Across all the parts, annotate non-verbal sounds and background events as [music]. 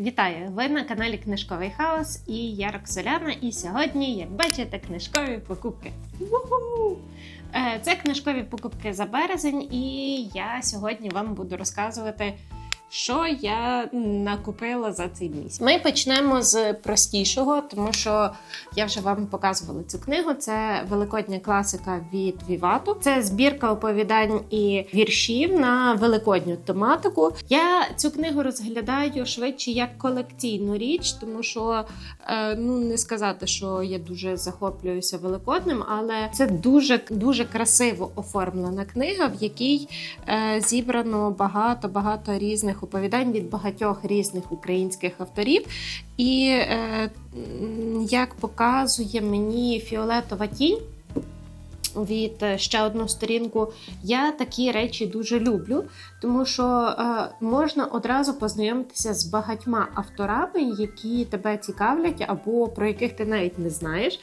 Вітаю! Ви на каналі Книжковий Хаос і я Роксоляна. І сьогодні, як бачите, книжкові покупки. Е, Це книжкові покупки за березень, і я сьогодні вам буду розказувати, що я накупила за цей місяць. Ми почнемо з простішого, тому що я вже вам показувала цю книгу. Це великодня класика від Вівату. Це збірка оповідань і віршів на великодню тематику. Я цю книгу розглядаю швидше як колекційну річ, тому що е, ну не сказати, що я дуже захоплююся великодним, але це дуже дуже красиво оформлена книга, в якій е, зібрано багато багато різних оповідань від багатьох різних українських авторів. І е, як показує мені фіолетова тінь. Від е, ще одну сторінку я такі речі дуже люблю, тому що е, можна одразу познайомитися з багатьма авторами, які тебе цікавлять, або про яких ти навіть не знаєш,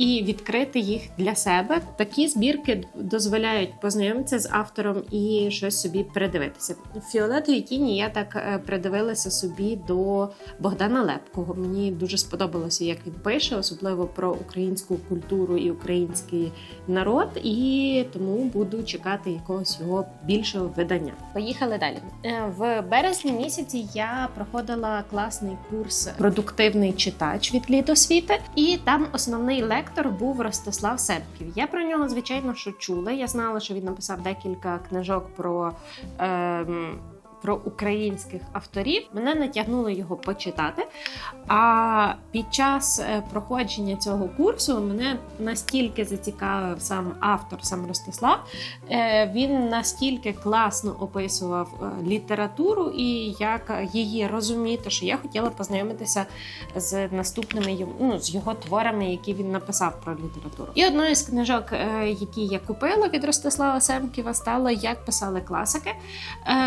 і відкрити їх для себе. Такі збірки дозволяють познайомитися з автором і щось собі передивитися. В фіолетовій тіні я так е, придивилася собі до Богдана Лепкого. Мені дуже сподобалося, як він пише, особливо про українську культуру і український народ, і тому буду чекати якогось його більшого видання. Поїхали далі. Е, В березні місяці я проходила класний курс Продуктивний читач від літосвіти, і там основний лектор був Ростислав Себків. Я про нього, звичайно, що чула. Я знала, що він написав декілька книжок про. Ем, про українських авторів мене натягнуло його почитати. А під час е, проходження цього курсу мене настільки зацікавив сам автор, сам Ростислав. Е, Він настільки класно описував е, літературу і як її розуміти, що я хотіла познайомитися з наступними ну, з його творами, які він написав про літературу. І одною з книжок, які я купила від Ростислава Семківа, стала Як писали класики.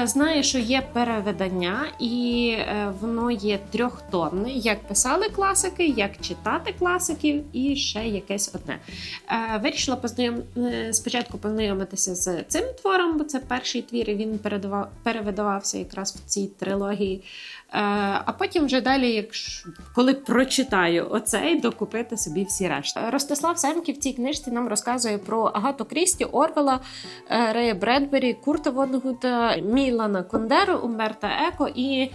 Знаю, що є перевидання, і е, воно є трьохтомне. Як писали класики, як читати класиків, і ще якесь одне. Е, Вирішила познайом... е, спочатку познайомитися з цим твором, бо це перший твір, і він передавав... перевидавався якраз в цій трилогії. Е, А потім вже далі, якщо коли прочитаю оцей, докупити собі всі решта. Ростислав Семків в цій книжці нам розказує про Агату Крісті, Орвела, е, Рея Бредбері, Курта Воннегута, Мілана Кондеру, Умберта Еко і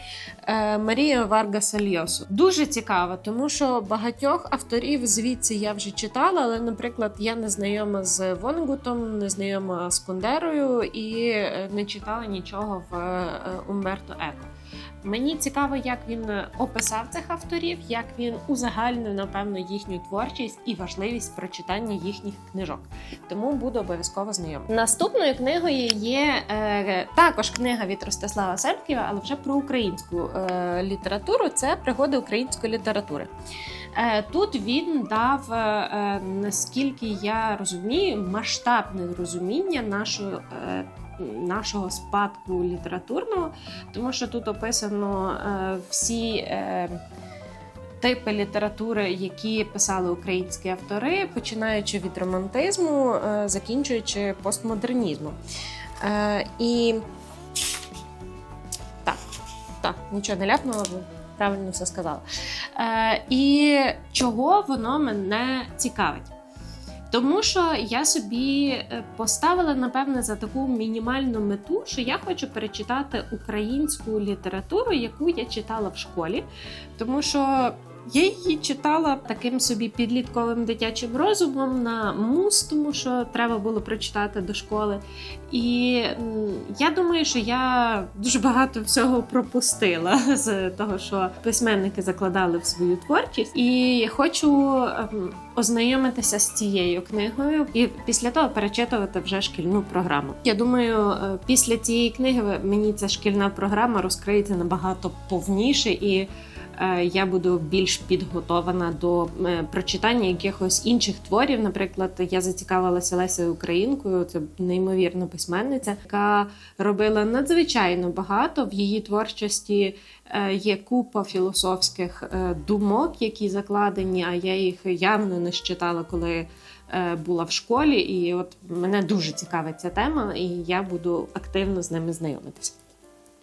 е, Марія Варгаса Льосу. Дуже цікаво, тому що багатьох авторів звідси я вже читала, але, наприклад, я не знайома з Вонгутом, не знайома з Кондерою і не читала нічого в Умберто Еко. Мені цікаво, як він описав цих авторів, як він узагальнив, напевно, їхню творчість і важливість прочитання їхніх книжок. Тому буду обов'язково знайома. Наступною книгою є е, також книга від Ростислава Серпківа, але вже про українську е, літературу. Це пригоди української літератури. Е, Тут він дав, е, е, наскільки я розумію, масштабне розуміння нашої. е, Нашого спадку літературного, тому що тут описано е, всі е, типи літератури, які писали українські автори, починаючи від романтизму, е, закінчуючи постмодернізмом. І так, так, нічого не ляпнула, правильно все сказала. І чого воно мене цікавить? Тому що я собі е, поставила, напевне, за таку мінімальну мету, що я хочу перечитати українську літературу, яку я читала в школі. Тому що я її читала таким собі підлітковим дитячим розумом на мус, тому що треба було прочитати до школи. І я думаю, що я дуже багато всього пропустила з того, що письменники закладали в свою творчість. І хочу ем, ознайомитися з цією книгою і після того перечитувати вже шкільну програму. Я думаю, е, після цієї книги мені ця шкільна програма розкриється набагато повніше і. Е, Я буду більш підготована до е, прочитання якихось інших творів. Наприклад, я зацікавилася Лесею Українкою, це неймовірна письменниця, яка робила надзвичайно багато в її творчості. е, Є купа філософських думок, які закладені, а я їх явно не читала, коли була в школі. І от мене дуже цікавить ця тема, і я буду активно з ними знайомитися.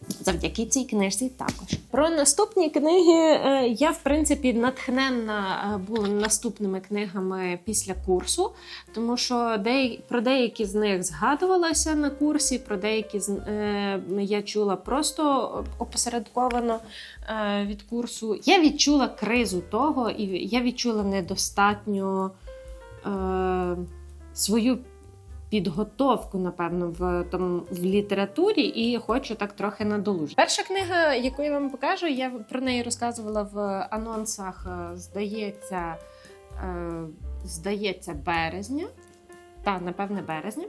Завдяки цій книжці також. Про наступні книги е, я, в принципі, натхненна е, була наступними книгами після курсу, тому що про деякі з них згадувалася на курсі, про деякі з е, я чула просто опосередковано від курсу. Я відчула кризу того, і я відчула недостатньо свою підготовку, напевно, в тому в літературі, і хочу так трохи надолужити. Перша книга, яку я вам покажу, я про неї розказувала в анонсах. е, Здається, е, здається, березня. Та, напевне, березня.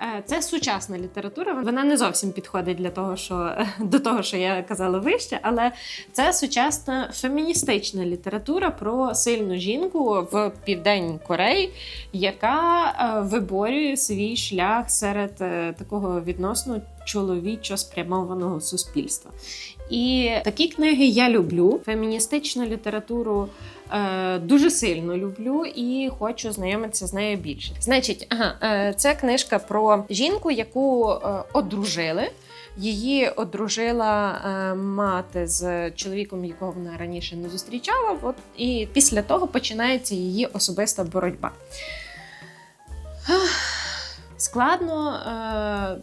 Е, Це сучасна література. Вона не зовсім підходить для того, що [laughs] до того, що я казала вище, але це сучасна феміністична література про сильну жінку в Південній Кореї, яка е, виборює свій шлях серед е, такого відносно чоловічо спрямованого суспільства. І такі книги я люблю. Феміністичну літературу е, дуже сильно люблю і хочу знайомитися з нею більше. Значить, ага, е, це книжка про жінку, яку е, одружили. Її одружила е, мати з чоловіком, якого вона раніше не зустрічала. От, і після того починається її особиста боротьба. Складно,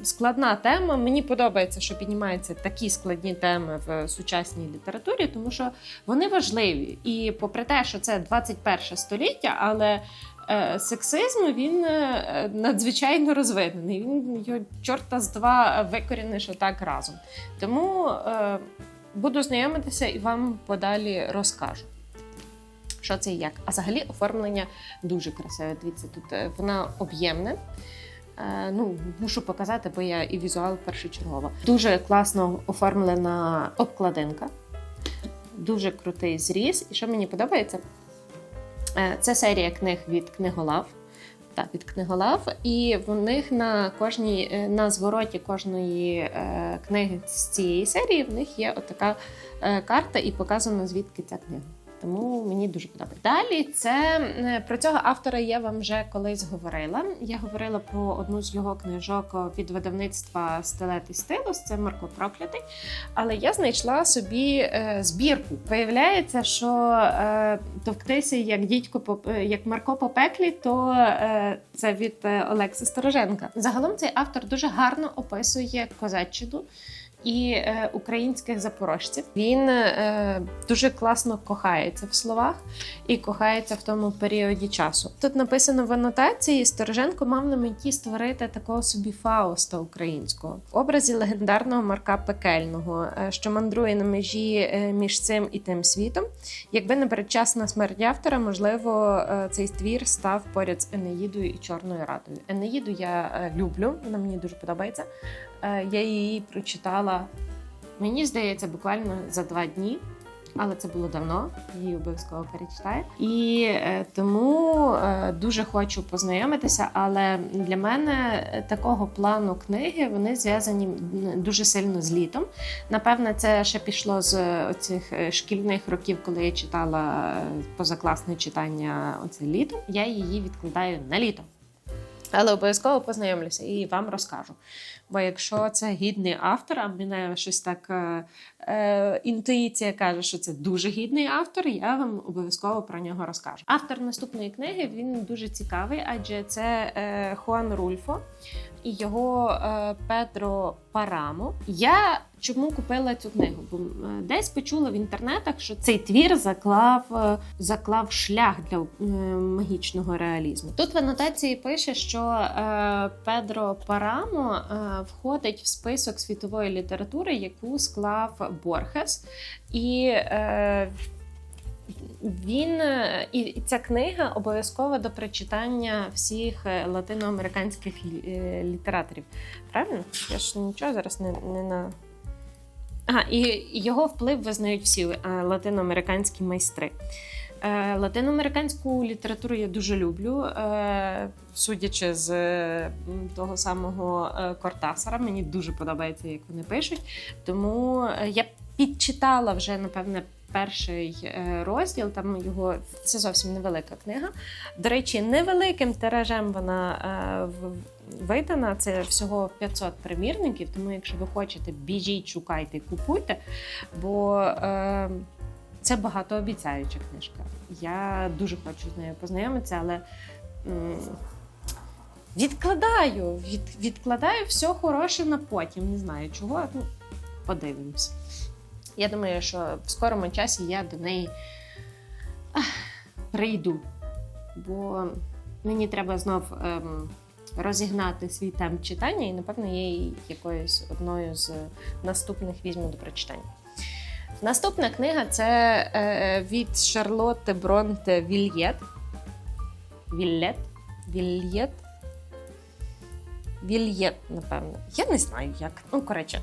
е, складна тема. Мені подобається, що піднімаються такі складні теми в сучасній літературі, тому що вони важливі. І попри те, що це 21 століття, але е, сексизм він е, надзвичайно розвинений. Він його чорта з два викоріниш отак разом. Тому буду знайомитися і вам подалі розкажу. Що це і як? А взагалі оформлення дуже красиве. Дивіться, тут вона об'ємне. Е, Ну, мушу показати, бо я і візуал першочергово. Дуже класно оформлена обкладинка, дуже крутий зріз. І що мені подобається, е, це серія книг від книголав. Так, від книголав, і в них на кожній е, на звороті кожної е, книги з цієї серії в них є отака е, карта, і показано звідки ця книга. Тому мені дуже подобається. Далі це е, про цього автора я вам вже колись говорила. Я говорила про одну з його книжок від видавництва Стилет і Стилус. Це Марко Проклятий. Але я знайшла собі е, збірку. Виявляється, що е, товктися як дідько як Марко по пеклі, то це від Олекси Стороженка. Загалом цей автор дуже гарно описує козаччину і е, українських запорожців. Він е, дуже класно кохається в словах і кохається в тому періоді часу. Тут написано в анотації: Стороженко мав на меті створити такого собі Фауста українського в образі легендарного Марка Пекельного, е, що мандрує на межі між цим і тим світом. Якби не передчасна смерть автора, можливо, цей твір став поряд з Енеїдою і Чорною Радою. Енеїду я люблю, вона мені дуже подобається. Я її прочитала, мені здається, буквально за два дні. Але це було давно, її обов'язково перечитаю. І е, тому е, дуже хочу познайомитися. Але для мене е, такого плану книги вони зв'язані дуже сильно з літом. Напевне, це ще пішло з оцих шкільних років, коли я читала позакласне читання оце літо. Я її відкладаю на літо. Але обов'язково познайомлюся і вам розкажу. Бо якщо це гідний автор, а мене щось так е, е, інтуїція каже, що це дуже гідний автор, я вам обов'язково про нього розкажу. Автор наступної книги він дуже цікавий, адже це е, Хуан Рульфо і його е, Педро Парамо. Я чому купила цю книгу? Бо е, десь почула в інтернетах, що цей твір заклав, е, заклав шлях для е, магічного реалізму. Тут в анотації пише, що е, Педро Парамо е, входить в список світової літератури, яку склав Борхес. І е, він е, і ця книга обов'язкова до прочитання всіх е, латиноамериканських е, літераторів. Правильно? Я ж нічого зараз не, не на. Ага, і його вплив визнають всі латиноамериканські майстри. Е, Латиноамериканську літературу я дуже люблю, е, судячи з е, того самого Кортасара, мені дуже подобається, як вони пишуть. Тому я підчитала вже, напевне, перший розділ. Там його це зовсім невелика книга. До речі, невеликим тиражем вона видана. Це всього 500 примірників. Тому, якщо ви хочете, біжіть, шукайте, купуйте. Бо це багатообіцяюча книжка. Я дуже хочу з нею познайомитися, але. Відкладаю, від, відкладаю все хороше на потім. Не знаю чого. Ну, подивимось. Я думаю, що в скорому часі я до неї прийду. Бо мені треба знов ем, розігнати свій темп читання, і, напевно, я її якоюсь одною з наступних візьму до прочитання. Наступна книга це е, від Шарлотти Бронте Вільєт. Вільєт? Вільєт? Вільєт, напевно. Я не знаю як. Ну, коротше,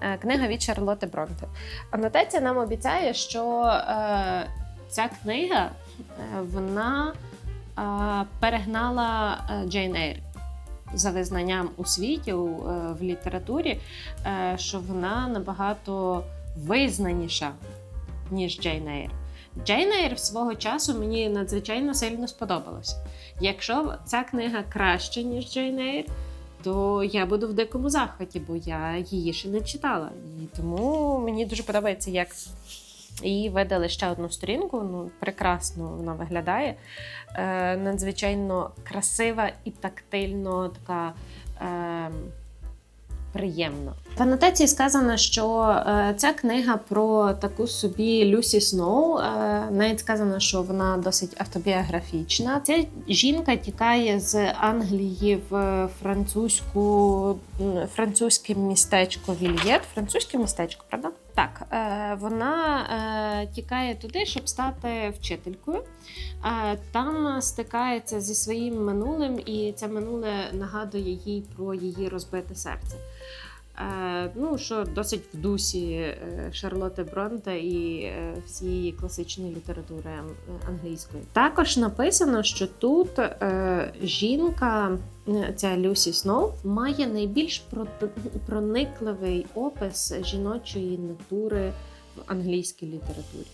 Е, книга від Шарлотти Бронте. Анотація нам обіцяє, що е, ця книга е, вона е, перегнала Джейн Ейр за визнанням у світі в літературі, що вона набагато визнаніша, ніж Джейн Ейр. Джейн Ейр свого часу мені надзвичайно сильно сподобалося. Якщо ця книга краще, ніж Джейн Ейр, то я буду в дикому захваті, бо я її ще не читала. І тому мені дуже подобається, як її видали ще одну сторінку. Ну, прекрасно вона виглядає. Е, надзвичайно красива і тактильно така. Е, Приємно. В анотації сказано, що е, ця книга про таку собі Люсі Сноу. Е, навіть сказано, що вона досить автобіографічна. Ця жінка тікає з Англії в французьку, французьке містечко Вільєт. Французьке містечко, правда? Так, е, вона е, тікає туди, щоб стати вчителькою. Е, Там стикається зі своїм минулим, і це минуле нагадує їй про її розбите серце. Е, Ну, що досить в дусі е, Шарлотти Бронте і е, всієї класичної літератури англійської. Також написано, що тут жінка, ця Люсі Сноу, має найбільш проникливий опис жіночої натури в англійській літературі.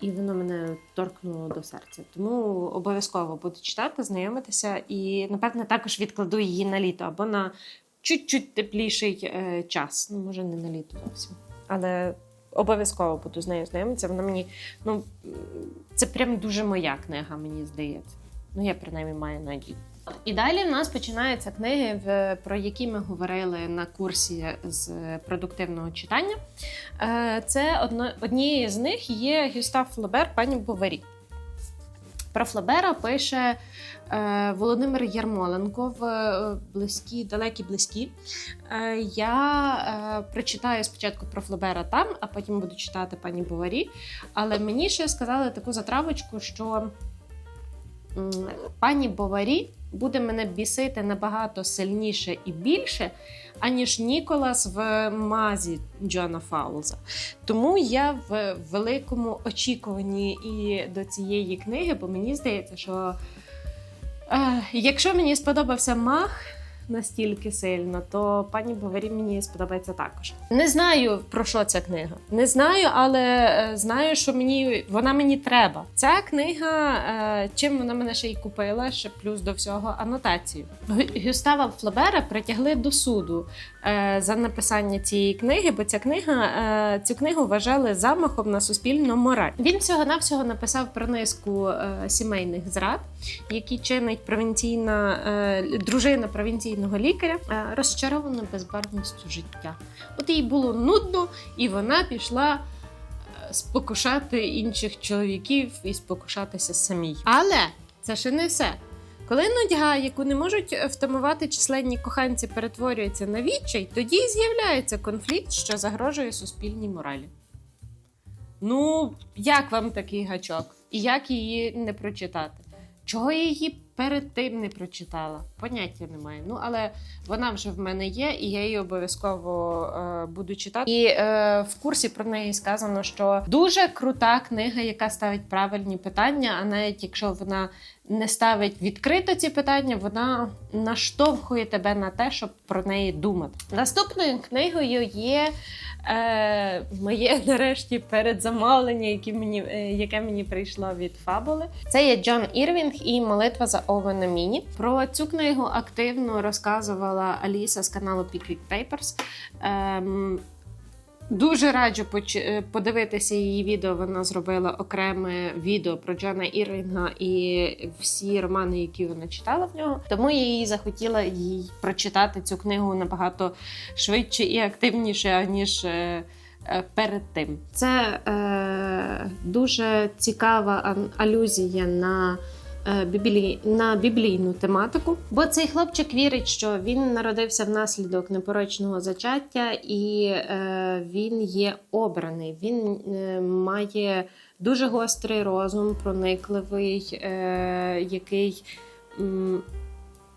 І воно мене торкнуло до серця. Тому обов'язково буду читати, знайомитися і, напевне, також відкладу її на літо або на чуть-чуть тепліший е, час. Ну, може, не на літо зовсім. Але обов'язково буду з нею знайомитися. Вона мені, ну, це прям дуже моя книга, мені здається. Ну, я принаймні маю надію. І далі в нас починаються книги, про які ми говорили на курсі з продуктивного читання. Е, Це однією з них є Гюстав Флабер, пані Боварі. Про Флабера пише е, Володимир Ярмоленко в е, близькі, далекі близькі. Е, я е, прочитаю спочатку про Флабера там, а потім буду читати пані Буварі. Але мені ще сказали таку затравочку, що пані Боварі буде мене бісити набагато сильніше і більше, аніж Ніколас в мазі Джона Фаулза. Тому я в великому очікуванні і до цієї книги, бо мені здається, що е, якщо мені сподобався мах. Настільки сильно, то пані Боварі мені сподобається також. Не знаю про що ця книга. Не знаю, але е, знаю, що мені вона мені треба. Ця книга, е, чим вона мене ще й купила, ще плюс до всього анотацію. Гюстава Флабера притягли до суду е, за написання цієї книги, бо ця книга цю книгу вважали замахом на суспільну мораль. Він всього навсього написав про низку сімейних зрад, які чинить провінційна е, дружина провінційного лікаря, е, розчарована безбарвністю життя. От їй було нудно, і вона пішла. е, Спокушати інших чоловіків і спокушатися самій. Але це ще не все. Коли нудьга, яку не можуть втамувати численні коханці, перетворюється на відчай, тоді з'являється конфлікт, що загрожує суспільній моралі. Ну, як вам такий гачок? І як її не прочитати? Чого я її перед тим не прочитала? поняття немає. Ну, але вона вже в мене є, і я її обов'язково е, буду читати. І е, в курсі про неї сказано, що дуже крута книга, яка ставить правильні питання. А навіть якщо вона не ставить відкрито ці питання, вона наштовхує тебе на те, щоб про неї думати. Наступною книгою є е, моє [laughs] нарешті передзамовлення, яке мені, е, яке мені прийшло від Фабули. Це є Джон Ірвінг і Молитва за Овена Міні. Про цю книгу активно розказувала Аліса з каналу Pickwick Papers. Ем, Дуже раджу е, подивитися її відео. Вона зробила окреме відео про Джона Ірвінга і всі романи, які вона читала в нього. Тому я їй захотіла їй прочитати цю книгу набагато швидше і активніше, ніж. е, е, Перед тим це е, дуже цікава алюзія на, е, біблі... на біблійну тематику. Бо цей хлопчик вірить, що він народився внаслідок непорочного зачаття, і е, він є обраний. Він е, має дуже гострий розум, проникливий, е, який. м,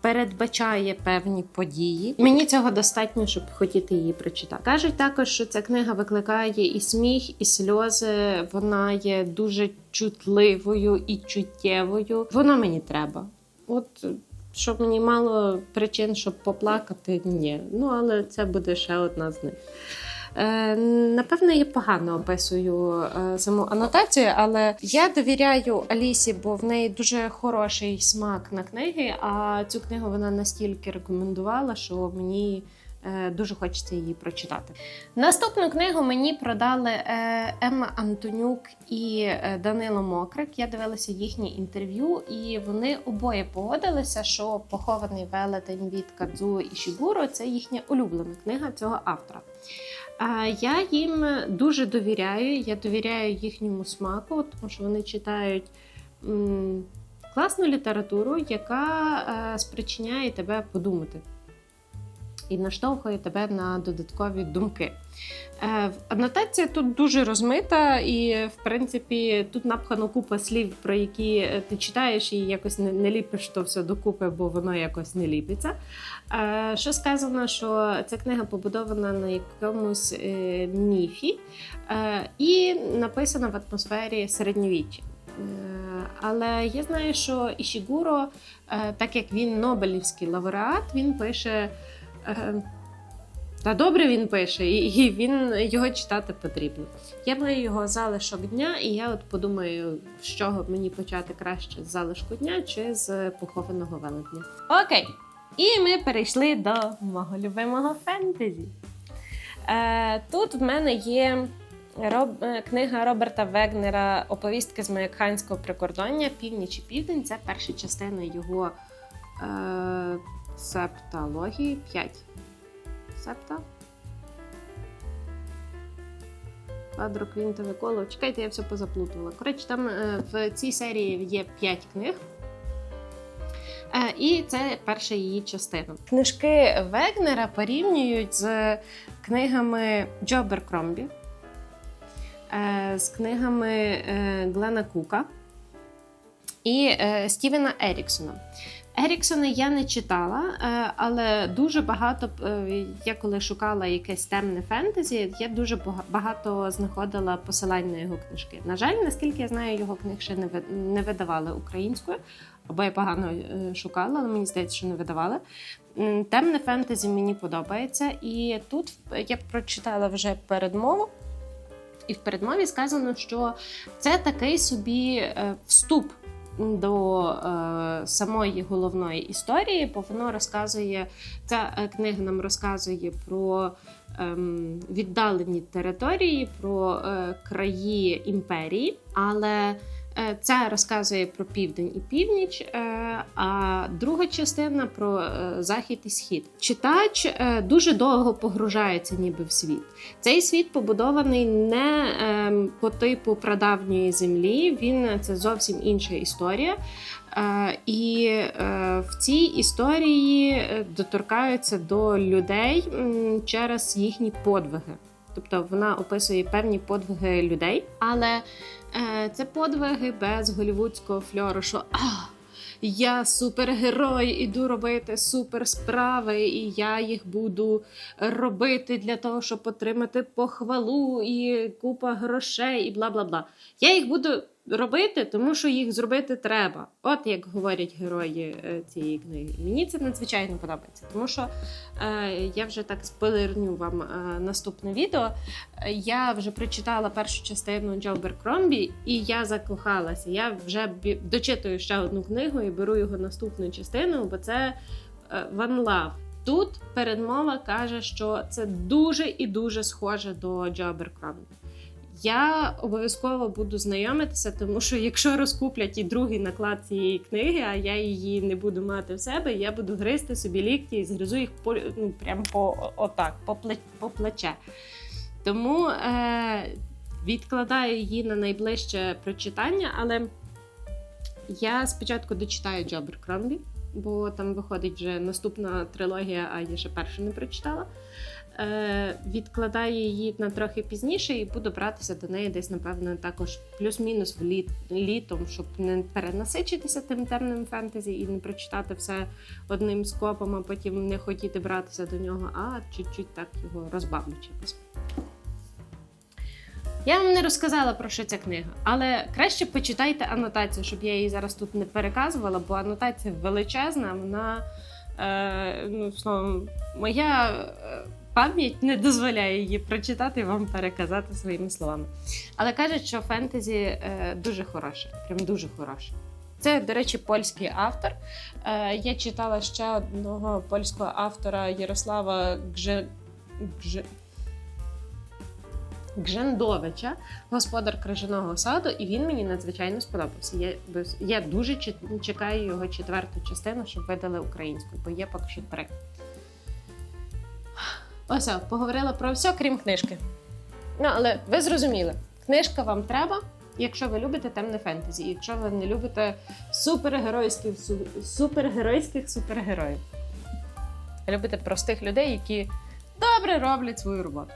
Передбачає певні події. Мені цього достатньо, щоб хотіти її прочитати. Кажуть також, що ця книга викликає і сміх, і сльози. Вона є дуже чутливою і чуттєвою. Воно мені треба. От щоб мені мало причин, щоб поплакати, ні. Ну але це буде ще одна з них. Е, Напевно, я погано описую е, саму анотацію, але я довіряю Алісі, бо в неї дуже хороший смак на книги. А цю книгу вона настільки рекомендувала, що мені дуже хочеться її прочитати. Наступну книгу мені продали е, Емма Антонюк і е, Данило Мокрик. Я дивилася їхнє інтерв'ю, і вони обоє погодилися, що похований велетень від Кадзу і Шігуро це їхня улюблена книга цього автора. Я їм дуже довіряю. Я довіряю їхньому смаку, тому що вони читають класну літературу, яка е, спричиняє тебе подумати і наштовхує тебе на додаткові думки. Е, Анотація тут дуже розмита, і, в принципі, тут напхано купа слів, про які е, ти читаєш і якось не, ліпиш то все докупи, бо воно якось не ліпиться. Е, Що сказано, що ця книга побудована на якомусь міфі і написана в атмосфері середньовіччя. Але я знаю, що Ішігуро, так як він Нобелівський лауреат, він пише. Е, Та добре він пише, і він його читати потрібно. Я маю його залишок дня, і я от подумаю, з чого мені почати краще з залишку дня чи з похованого велетня. Окей. І ми перейшли до мого любимого фентезі. Е, тут в мене є роб... е, книга Роберта Вегнера Оповістки з Маякханського прикордоння Північ і Південь. Це перша частина його е, септалогії. 5 септа. Квадро, квінтове коло. Чекайте, я все позаплутала. Коротше, там е, в цій серії є 5 книг. Е, І це перша її частина. Книжки Вегнера порівнюють з книгами Джо Беркромбі, е, з книгами Глена Кука і Стівена Еріксона. Еріксона я не читала, е, але дуже багато е, я коли шукала якесь темне фентезі, я дуже багато знаходила посилань на його книжки. На жаль, наскільки я знаю, його книг ще не ви- не видавали українською, або я погано е, шукала, але мені здається, що не видавали. Темне фентезі мені подобається, і тут я прочитала вже передмову. І в передмові сказано, що це такий собі вступ до е, самої головної історії, бо воно розказує, ця е, книга нам розказує про е, віддалені території, про е, краї імперії, але е, Ця розказує про південь і північ, е, а друга частина про е, захід і схід. Читач е, дуже довго погружається ніби в світ. Цей світ побудований не ем, по типу прадавньої землі. Він це зовсім інша історія. І в цій історії доторкаються до людей через їхні подвиги. Тобто вона описує певні подвиги людей, але це подвиги без голівудського фльору, що а, я супергерой, іду робити суперсправи, і я їх буду робити для того, щоб отримати похвалу і купа грошей, і бла бла бла. Я їх буду робити, тому що їх зробити треба. От як говорять герої е, цієї книги. Мені це надзвичайно подобається, тому що е, я вже так спойлерню вам е, наступне відео. Я вже прочитала першу частину Джо Беркромбі, і я закохалася. Я вже дочитую ще одну книгу і беру його наступну частину, бо це е, One Love. Тут передмова каже, що це дуже і дуже схоже до Джо Беркромбі. Я обов'язково буду знайомитися, тому що якщо розкуплять і другий наклад цієї книги, а я її не буду мати в себе, я буду гризти собі лікті і згризу їх по, ну, прямо по, отак, по, по плече. Тому е, відкладаю її на найближче прочитання, але я спочатку дочитаю Джобер Кромбі, бо там виходить вже наступна трилогія, а я ще першу не прочитала. Е, відкладаю її на трохи пізніше і буду братися до неї десь, напевно, також плюс-мінус літ, літом, щоб не перенасичитися тим темним фентезі і не прочитати все одним скопом, а потім не хотіти братися до нього, а чуть-чуть так його розбавлю чимось. Я вам не розказала про що ця книга, але краще почитайте анотацію, щоб я її зараз тут не переказувала, бо анотація величезна, вона е, ну, словом, моя е, пам'ять не дозволяє її прочитати і вам переказати своїми словами. Але кажуть, що фентезі е, дуже хороше, прям дуже хороше. Це, до речі, польський автор. Я читала ще одного польського автора Ярослава Гже... Гже... Гжендовича, господар крижаного саду, і він мені надзвичайно сподобався. Я, я дуже чекаю його четверту частину, щоб видали українською, бо є поки що три. Ось, поговорила про все, крім книжки. Ну, але ви зрозуміли, книжка вам треба, якщо ви любите темне фентезі, якщо ви не любите супергеройських, супергеройських супергероїв. Любите простих людей, які добре роблять свою роботу.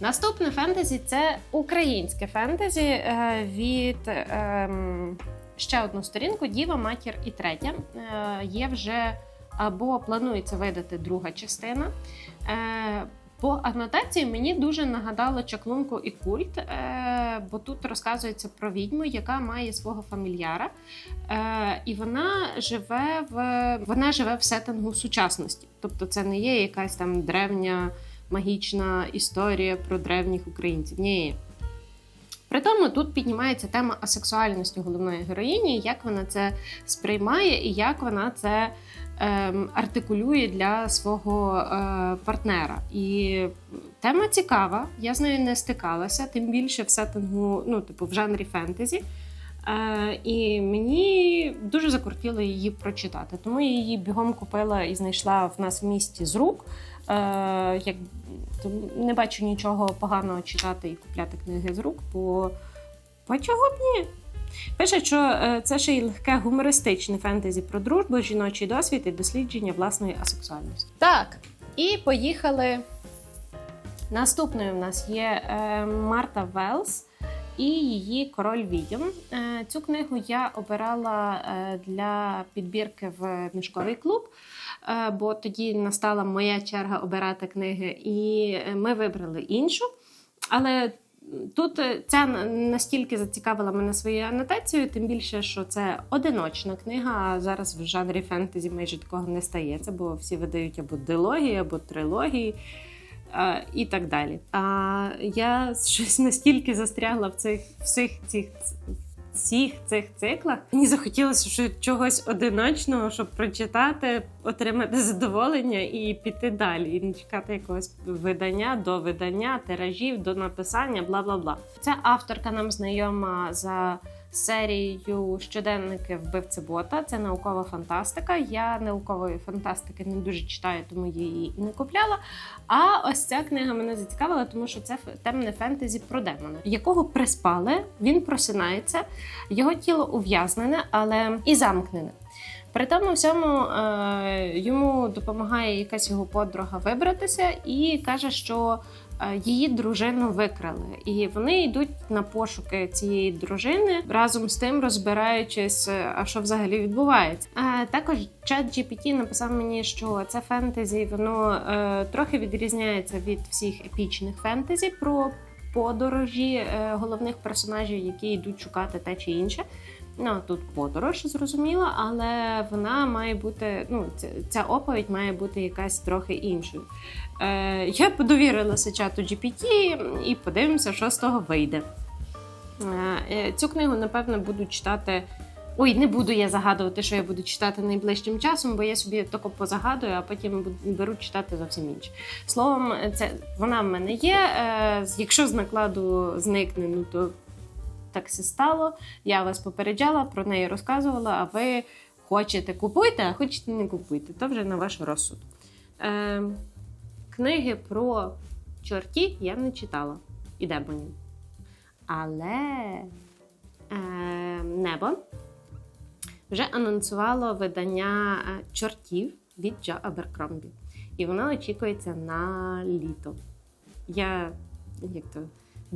Наступне фентезі це українське фентезі е, від ем, ще одну сторінку Діва, матір і третя. Е, є вже або планується видати друга частина. Е, по анотації мені дуже нагадало чаклунку і культ, бо тут розказується про відьму, яка має свого фамільяра, і вона живе в вона живе в сеттингу сучасності. Тобто, це не є якась там древня магічна історія про древніх українців. Ні. При тому тут піднімається тема асексуальності головної героїні, як вона це сприймає і як вона це ем, артикулює для свого е, партнера. І тема цікава, я з нею не стикалася, тим більше в сеттингу, ну, типу, в жанрі фентезі. Е, і мені дуже закортіло її прочитати. Тому я її бігом купила і знайшла в нас в місті з рук. Е, як, не бачу нічого поганого читати і купляти книги з рук, бо, бо чого б ні? Пише, що е, це ще й легке гумористичне фентезі про дружбу, жіночий досвід і дослідження власної асексуальності. Так, і поїхали. Наступною в нас є е, Марта Велс і її король відьом. Цю книгу я обирала для підбірки в книжковий клуб, бо тоді настала моя черга обирати книги, і е, ми вибрали іншу. Але тут е, ця настільки зацікавила мене своєю анотацією, тим більше, що це одиночна книга. А зараз в жанрі фентезі майже такого не стається, бо всі видають або дилогії, або трилогії. І так далі. А я щось настільки застрягла в цих всіх цих всіх цих циклах. Мені захотілося що чогось одиночного, щоб прочитати, отримати задоволення і піти далі. І не чекати якогось видання до видання, тиражів, до написання, бла бла бла. Ця авторка нам знайома за серією щоденники вбивці бота. Це наукова фантастика. Я наукової фантастики не дуже читаю, тому її і не купляла. А ось ця книга мене зацікавила, тому що це темне фентезі про демона, якого приспали. Він просинається, його тіло ув'язнене, але і замкнене. При тому всьому е, йому допомагає якась його подруга вибратися і каже, що її дружину викрали, і вони йдуть на пошуки цієї дружини разом з тим, розбираючись, е, а що взагалі відбувається. А також чат GPT написав мені, що це фентезі, воно е, трохи відрізняється від всіх епічних фентезі про подорожі е, головних персонажів, які йдуть шукати те чи інше. Ну, тут подорож, зрозуміло, але вона має бути, ну, ця, оповідь має бути якась трохи іншою. Е, я довірилася чату GPT і подивимося, що з того вийде. Е, е, цю книгу, напевно, буду читати. Ой, не буду я загадувати, що я буду читати найближчим часом, бо я собі тако позагадую, а потім беру читати зовсім інше. Словом, це вона в мене є. Е, якщо з накладу зникне, ну то так все стало. Я вас попереджала, про неї розказувала, а ви хочете купуйте, а хочете не купуйте. То вже на ваш розсуд. Е, книги про чорті я не читала і демонів. Але е, небо вже анонсувало видання е, чортів від Джо Аберкромбі. І воно очікується на літо. Я як то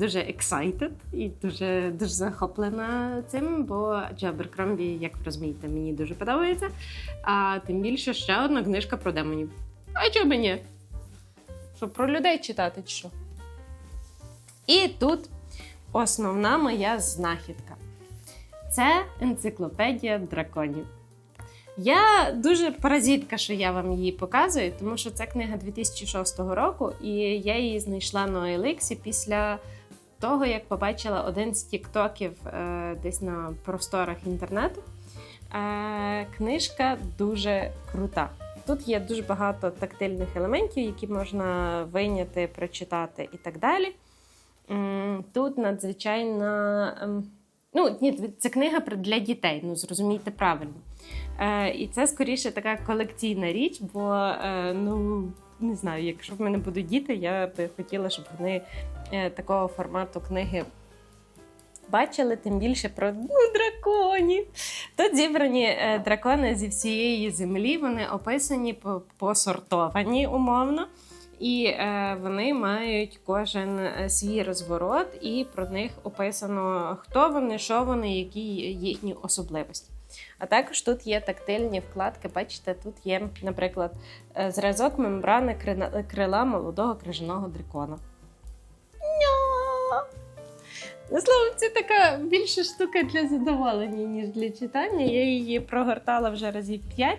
дуже excited і дуже, дуже захоплена цим, бо Джо Аберкромбі, як ви розумієте, мені дуже подобається. А тим більше ще одна книжка про демонів. А чого мені? Що про людей читати чи що? І тут основна моя знахідка. Це енциклопедія драконів. Я дуже паразитка, що я вам її показую, тому що це книга 2006 року, і я її знайшла на OLX після того, як побачила один з тіктоків е, десь на просторах інтернету. Е, книжка дуже крута. Тут є дуже багато тактильних елементів, які можна вийняти, прочитати і так далі. Тут надзвичайно. ем, Ну, ні, це книга для дітей, ну зрозумійте правильно. Е, і це скоріше така колекційна річ, бо ну, ну не знаю, якщо в мене будуть діти, я би хотіла, щоб вони е, такого формату книги бачили, тим більше про ну, драконів. Тут зібрані е, дракони зі всієї землі, вони описані, посортовані умовно. І е, вони мають кожен е, свій розворот, і про них описано, хто вони, що вони, які їхні особливості. А також тут є тактильні вкладки. Бачите, тут є, наприклад, е, зразок мембрани крила молодого крижаного дракона. Ну, Словом, це така більша штука для задоволення, ніж для читання. Я її прогортала вже разів п'ять.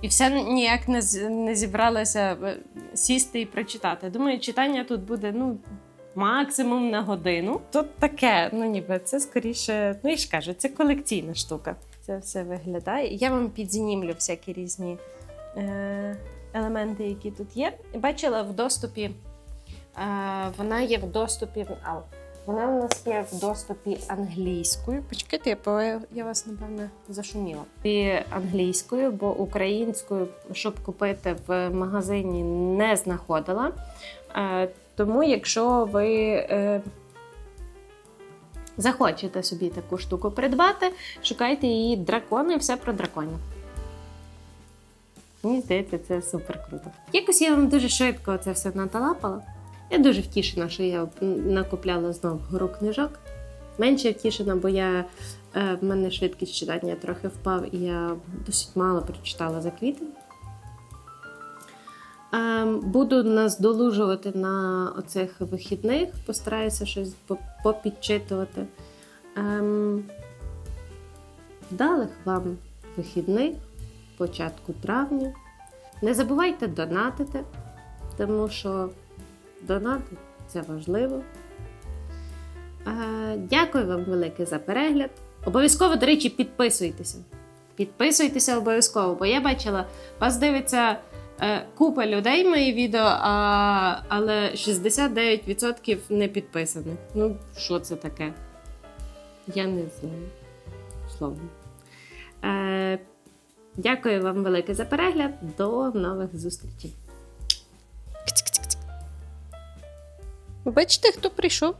І все ніяк не, не зібралася е, сісти і прочитати. Думаю, читання тут буде ну, максимум на годину. Тут таке, ну ніби це скоріше, ну я ж кажу, це колекційна штука. Це все виглядає. Я вам підзнімлю всякі різні е, елементи, які тут є. Бачила в доступі. Е, вона є в доступі. Вона в нас є в доступі англійською. Почекайте, я, я вас напевне зашуміла. І англійською, бо українською, щоб купити в магазині, не знаходила. Е, тому, якщо ви е, захочете собі таку штуку придбати, шукайте її дракони, все про драконів. Мені здається, це супер круто. Якось я вам дуже швидко це все наталапала. Я дуже втішена, що я накупляла знову гору книжок. Менше втішена, бо я, е, в мене швидкість читання трохи впав, і я досить мало прочитала за квітень. Ем, Буду наздолужувати на оцих вихідних, постараюся щось попідчитувати. Ем, Вдалих вам вихідних, початку травня. Не забувайте донатити, тому що донати це важливо. Дякую вам велике за перегляд. Обов'язково, до речі, підписуйтеся. Підписуйтеся обов'язково, бо я бачила, вас дивиться е, купа людей мої відео, а, але 69% не підписаних. Ну, що це таке? Я не знаю. Словом. Е, дякую вам велике за перегляд. До нових зустрічей. Бачите, хто прийшов?